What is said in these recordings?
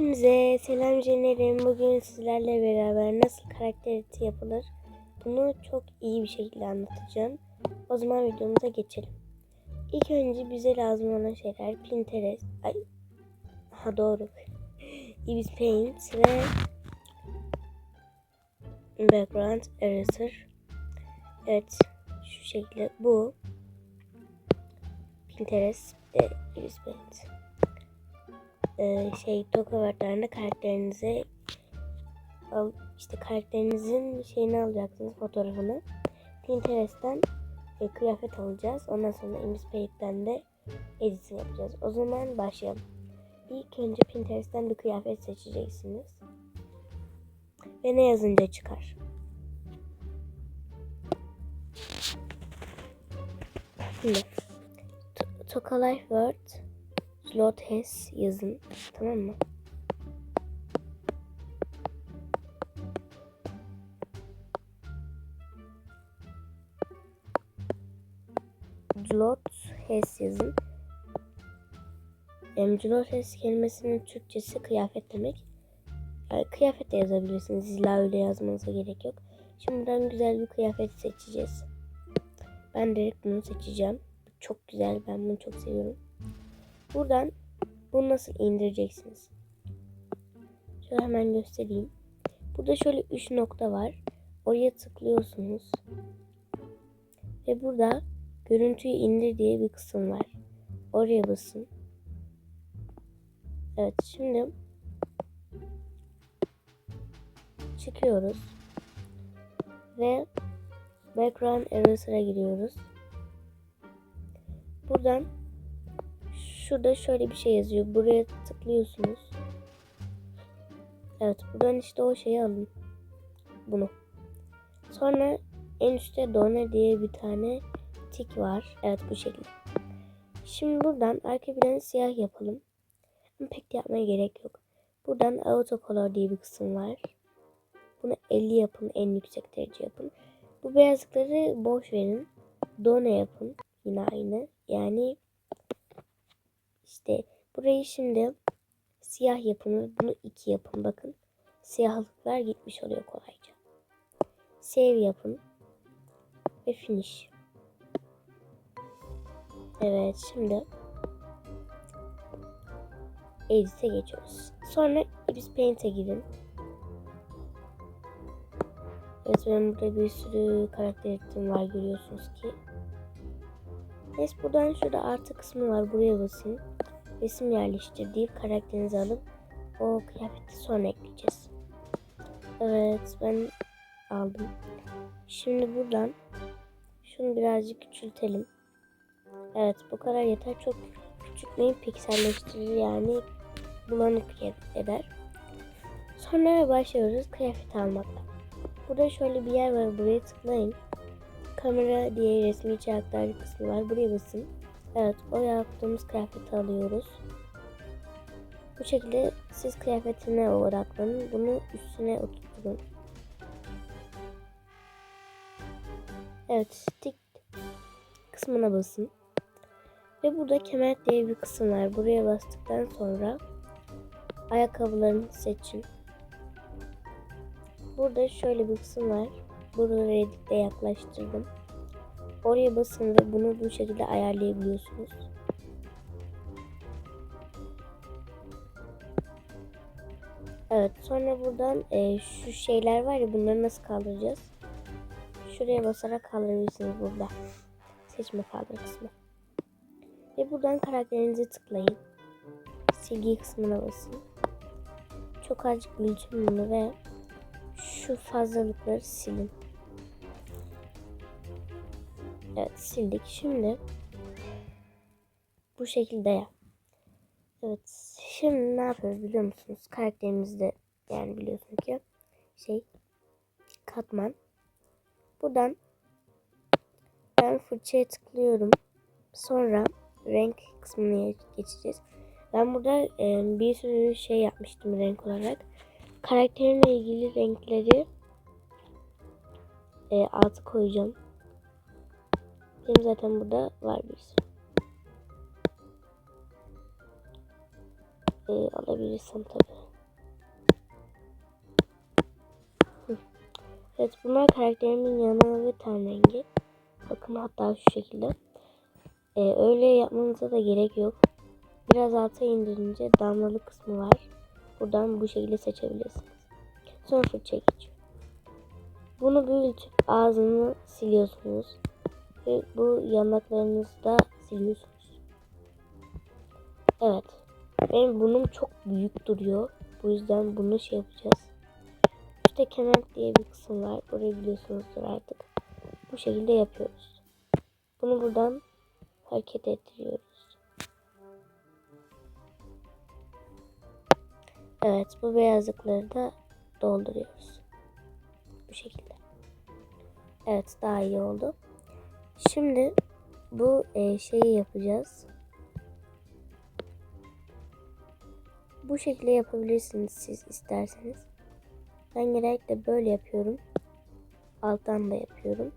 Hepinize selam canlarım. Bugün sizlerle beraber nasıl karakter editi yapılır bunu çok iyi bir şekilde anlatacağım. O zaman videomuza geçelim. İlk önce bize lazım olan şeyler Pinterest, ay, ha doğru, Ibis Paint ve Background Eraser. Evet, şu şekilde bu Pinterest ve Ibis Paint e, şey Tokavertlerinde karakterinize al, işte karakterinizin şeyini alacaksınız fotoğrafını. Pinterest'ten e, kıyafet alacağız. Ondan sonra Inspirate'den de editini yapacağız. O zaman başlayalım. İlk önce Pinterest'ten bir kıyafet seçeceksiniz. Ve ne yazınca çıkar. Şimdi Toka Life World Lotes yazın. Tamam mı? Zlothes yazın. Zlothes kelimesinin Türkçesi kıyafet demek. Yani kıyafet de yazabilirsiniz. İlla öyle yazmanıza gerek yok. Şimdi buradan güzel bir kıyafet seçeceğiz. Ben direkt bunu seçeceğim. Çok güzel. Ben bunu çok seviyorum. Buradan bunu nasıl indireceksiniz? Şöyle hemen göstereyim. Burada şöyle 3 nokta var. Oraya tıklıyorsunuz. Ve burada görüntüyü indir diye bir kısım var. Oraya basın. Evet şimdi çıkıyoruz. Ve background eraser'a giriyoruz. Buradan şurada şöyle bir şey yazıyor. Buraya tıklıyorsunuz. Evet buradan işte o şeyi alın. Bunu. Sonra en üstte done diye bir tane tik var. Evet bu şekilde. Şimdi buradan arka planı siyah yapalım. Ama pek de yapmaya gerek yok. Buradan auto color diye bir kısım var. Bunu 50 yapın. En yüksek derece yapın. Bu beyazlıkları boş verin. Done yapın. Yine aynı. Yani işte burayı şimdi siyah yapın. Bunu iki yapın bakın. Siyahlıklar gitmiş oluyor kolayca. Save yapın. Ve finish. Evet şimdi Edit'e geçiyoruz. Sonra Ibis Paint'e girin. Evet benim burada bir sürü karakter ettim var görüyorsunuz ki. Neyse buradan şurada artı kısmı var. Buraya basın. Resim yerleştir deyip karakterinizi alıp o kıyafeti sonra ekleyeceğiz. Evet ben aldım. Şimdi buradan şunu birazcık küçültelim. Evet bu kadar yeter. Çok küçültmeyin pikselleştirir yani bulanık eder. Sonra başlıyoruz kıyafet almakla. Burada şöyle bir yer var. Buraya tıklayın kamera diye resmi içerikler kısmı var. Buraya basın. Evet o yaptığımız kıyafeti alıyoruz. Bu şekilde siz kıyafetine odaklanın. Bunu üstüne oturtun. Evet stick kısmına basın. Ve burada kemer diye bir kısım var. Buraya bastıktan sonra ayakkabılarını seçin. Burada şöyle bir kısım var. Buraları editle yaklaştırdım. Oraya basın ve bunu bu şekilde ayarlayabiliyorsunuz. Evet sonra buradan e, şu şeyler var ya bunları nasıl kaldıracağız? Şuraya basarak kaldırabilirsiniz burada. Seçme kaldır kısmı. Ve buradan karakterinizi tıklayın. Silgi kısmına basın. Çok azıcık büyütün bunu ve şu fazlalıkları silin. Evet sildik. Şimdi bu şekilde. Evet. Şimdi ne yapıyoruz biliyor musunuz? Karakterimizde yani biliyorsun ki şey katman. Buradan ben fırçaya tıklıyorum. Sonra renk kısmına geçeceğiz. Ben burada e, bir sürü şey yapmıştım renk olarak. Karakterimle ilgili renkleri e, altı koyacağım. Benim zaten burada var bir sürü. Ee, alabilirsem tabi. Evet bunlar karakterimin yanı ve ten rengi. Bakın hatta şu şekilde. Ee, öyle yapmanıza da gerek yok. Biraz alta indirince damlalı kısmı var. Buradan bu şekilde seçebilirsiniz. Sonra fırça geçiyor. Bunu büyütüp ağzını siliyorsunuz. Ve bu yanaklarınızı da siliyorsunuz. Evet. Benim burnum çok büyük duruyor. Bu yüzden bunu şey yapacağız. İşte kenar diye bir kısım var. Burayı biliyorsunuzdur artık. Bu şekilde yapıyoruz. Bunu buradan hareket ettiriyoruz. Evet bu beyazlıkları da dolduruyoruz. Bu şekilde. Evet daha iyi oldu. Şimdi bu e, şeyi yapacağız. Bu şekilde yapabilirsiniz siz isterseniz. Ben genellikle böyle yapıyorum. Alttan da yapıyorum.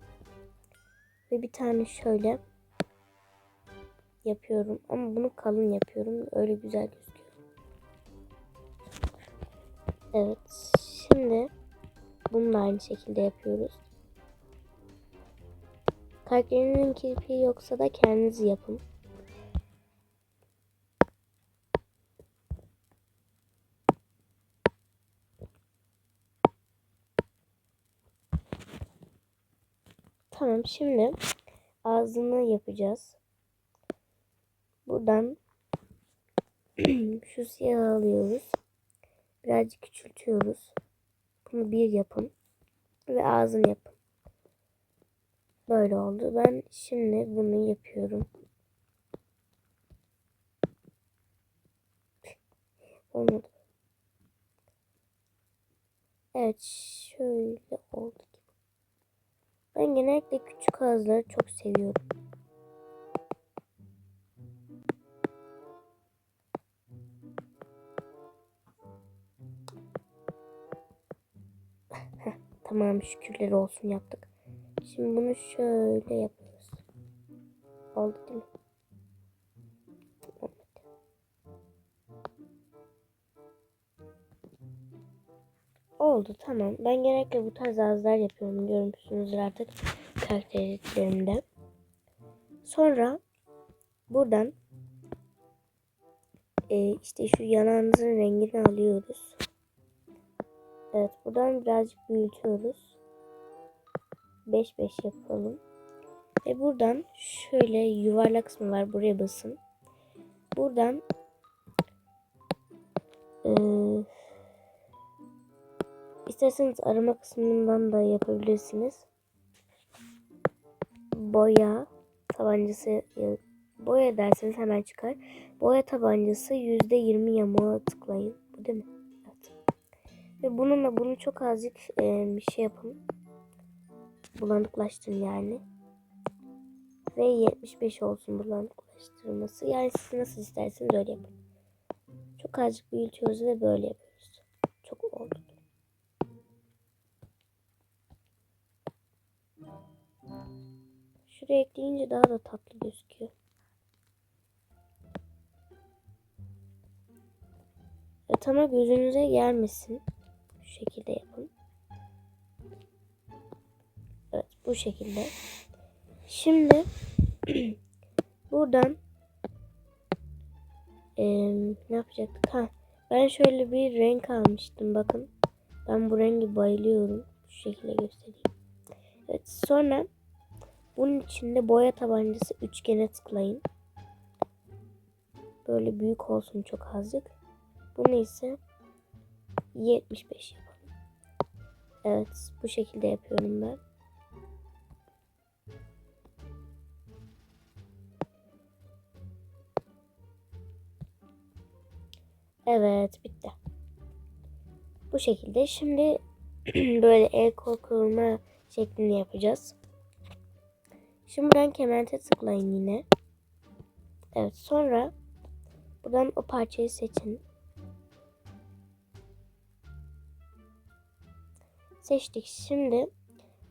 Ve bir tane şöyle yapıyorum. Ama bunu kalın yapıyorum. Öyle güzel gözüküyor. Evet. Şimdi bunu da aynı şekilde yapıyoruz. Karakterinin kirpiği yoksa da kendiniz yapın. Tamam şimdi ağzını yapacağız. Buradan şu siyahı alıyoruz. Birazcık küçültüyoruz. Bunu bir yapın. Ve ağzını yapın. Böyle oldu. Ben şimdi bunu yapıyorum. Olmadı. Evet şöyle oldu. Ben genellikle küçük ağızları çok seviyorum. tamam şükürler olsun yaptık. Şimdi bunu şöyle yapıyoruz. Oldu değil mi? Oldu tamam. Ben genellikle bu tarz ağızlar yapıyorum. Görmüşsünüzdür artık karakterlerimde. Sonra buradan e, işte şu yanağınızın rengini alıyoruz. Evet buradan birazcık büyütüyoruz. 5-5 yapalım. Ve buradan şöyle yuvarlak kısmı var. Buraya basın. Buradan e, isterseniz arama kısmından da yapabilirsiniz. Boya tabancası boya derseniz hemen çıkar. Boya tabancası %20 yamuğa tıklayın. Bu değil mi? Evet. Ve bununla bunu çok azıcık e, bir şey yapın bulanıklaştırın yani. Ve 75 olsun bulanıklaştırması. Yani siz nasıl isterseniz öyle yapın. Çok azıcık büyütüyoruz ve böyle yapıyoruz. Çok oldu. Şuraya ekleyince daha da tatlı gözüküyor. Evet ama gözünüze gelmesin. Şu şekilde yapın. Bu şekilde. Şimdi buradan e, ne yapacaktık? Ha, ben şöyle bir renk almıştım. Bakın. Ben bu rengi bayılıyorum. Şu şekilde göstereyim. Evet sonra bunun içinde boya tabancası üçgene tıklayın. Böyle büyük olsun çok azıcık. Bunu ise 75 yapalım. Evet bu şekilde yapıyorum ben. Evet bitti. Bu şekilde şimdi böyle el kol kıvırma şeklini yapacağız. Şimdi buradan kemente tıklayın yine. Evet sonra buradan o parçayı seçin. Seçtik. Şimdi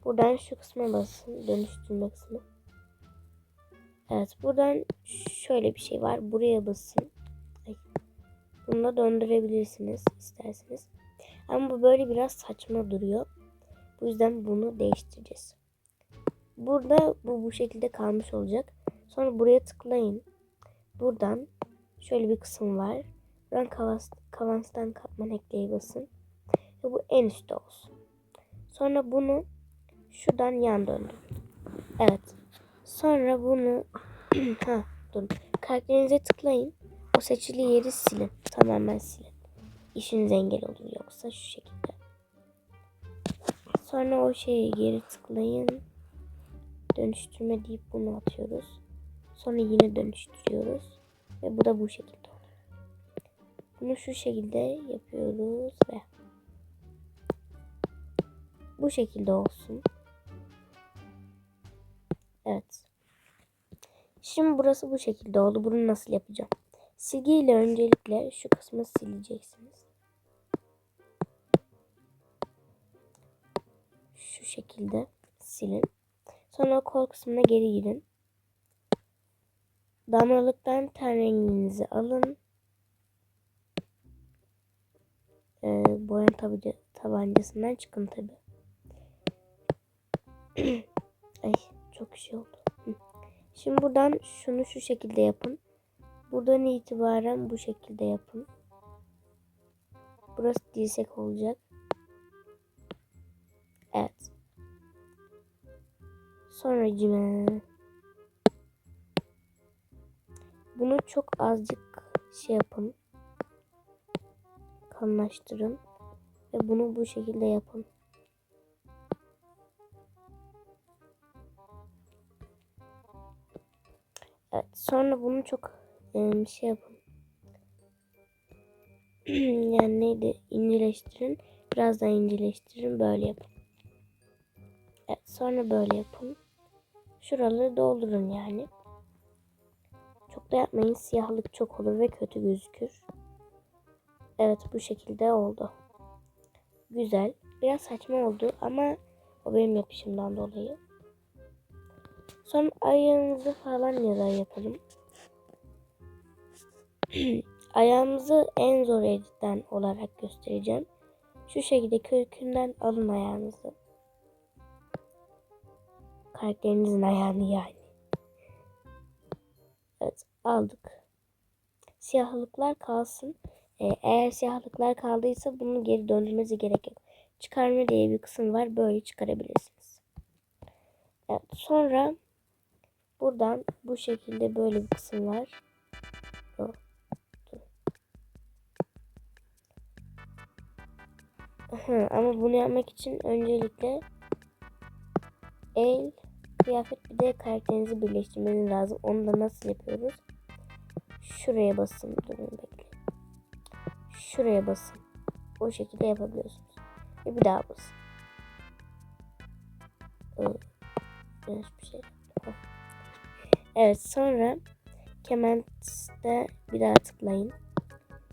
buradan şu kısma basın. Dönüştürme kısmı. Evet buradan şöyle bir şey var. Buraya basın. Bunu da döndürebilirsiniz isterseniz. Ama bu böyle biraz saçma duruyor. Bu yüzden bunu değiştireceğiz. Burada bu bu şekilde kalmış olacak. Sonra buraya tıklayın. Buradan şöyle bir kısım var. Run Kavas, Kavans'tan katman ekleye basın. Ve bu en üstte olsun. Sonra bunu şuradan yan döndür. Evet. Sonra bunu ha dur. Karakterinize tıklayın. O seçili yeri silin. Tamamen silin. İşiniz engel olur yoksa şu şekilde. Sonra o şeyi geri tıklayın. Dönüştürme deyip bunu atıyoruz. Sonra yine dönüştürüyoruz. Ve bu da bu şekilde oluyor. Bunu şu şekilde yapıyoruz ve bu şekilde olsun. Evet. Şimdi burası bu şekilde oldu. Bunu nasıl yapacağım? Silgiyle öncelikle şu kısmı sileceksiniz. Şu şekilde silin. Sonra kol kısmına geri gidin. Damlalıktan ten renginizi alın. Ee, boyan tabanca, tabancasından çıkın tabi. Ay çok şey oldu. Şimdi buradan şunu şu şekilde yapın. Buradan itibaren bu şekilde yapın. Burası dirsek olacak. Evet. Sonra cime. Bunu çok azıcık şey yapın. Kalınlaştırın. Ve bunu bu şekilde yapın. Evet, sonra bunu çok e, şey yapın. yani neydi? İnceleştirin. Biraz daha inceleştirin. Böyle yapın. Evet, sonra böyle yapın. Şuraları doldurun yani. Çok da yapmayın. Siyahlık çok olur ve kötü gözükür. Evet bu şekilde oldu. Güzel. Biraz saçma oldu ama o benim yapışımdan dolayı. Son ayağımızı falan ya yapalım. Ayağımızı en zor editten olarak göstereceğim. Şu şekilde kökünden alın ayağınızı. Karakterinizin ayağını yani. Evet aldık. Siyahlıklar kalsın. Ee, eğer siyahlıklar kaldıysa bunu geri döndürmenize gerek yok. Çıkarma diye bir kısım var. Böyle çıkarabilirsiniz. Evet sonra buradan bu şekilde böyle bir kısım var. Hı, ama bunu yapmak için öncelikle el, kıyafet bir de karakterinizi birleştirmeniz lazım. Onu da nasıl yapıyoruz? Şuraya basın. Durun bekle. Şuraya basın. O şekilde yapabiliyorsunuz. Ve bir daha basın. Şey. Evet sonra Kements'te bir daha tıklayın.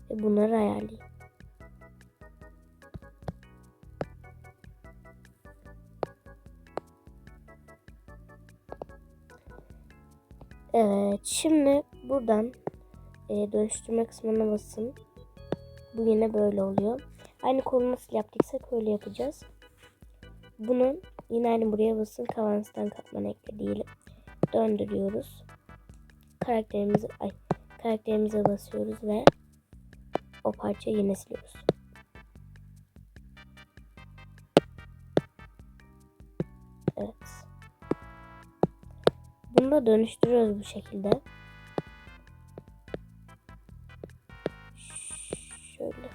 Ve bunları ayarlayın. Evet şimdi buradan e, dönüştürme kısmına basın. Bu yine böyle oluyor. Aynı kolu nasıl yaptıysak öyle yapacağız. Bunu yine aynı buraya basın. Kavanstan katman ekle diyelim. Döndürüyoruz. Karakterimizi ay karakterimize basıyoruz ve o parçayı yine siliyoruz. Bunu dönüştürüyoruz bu şekilde. Şöyle.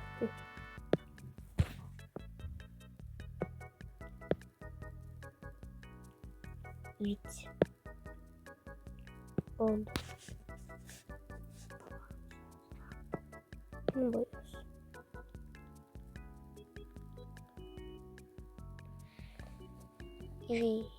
Evet. Oldu. Bunu boyuyoruz. Evet.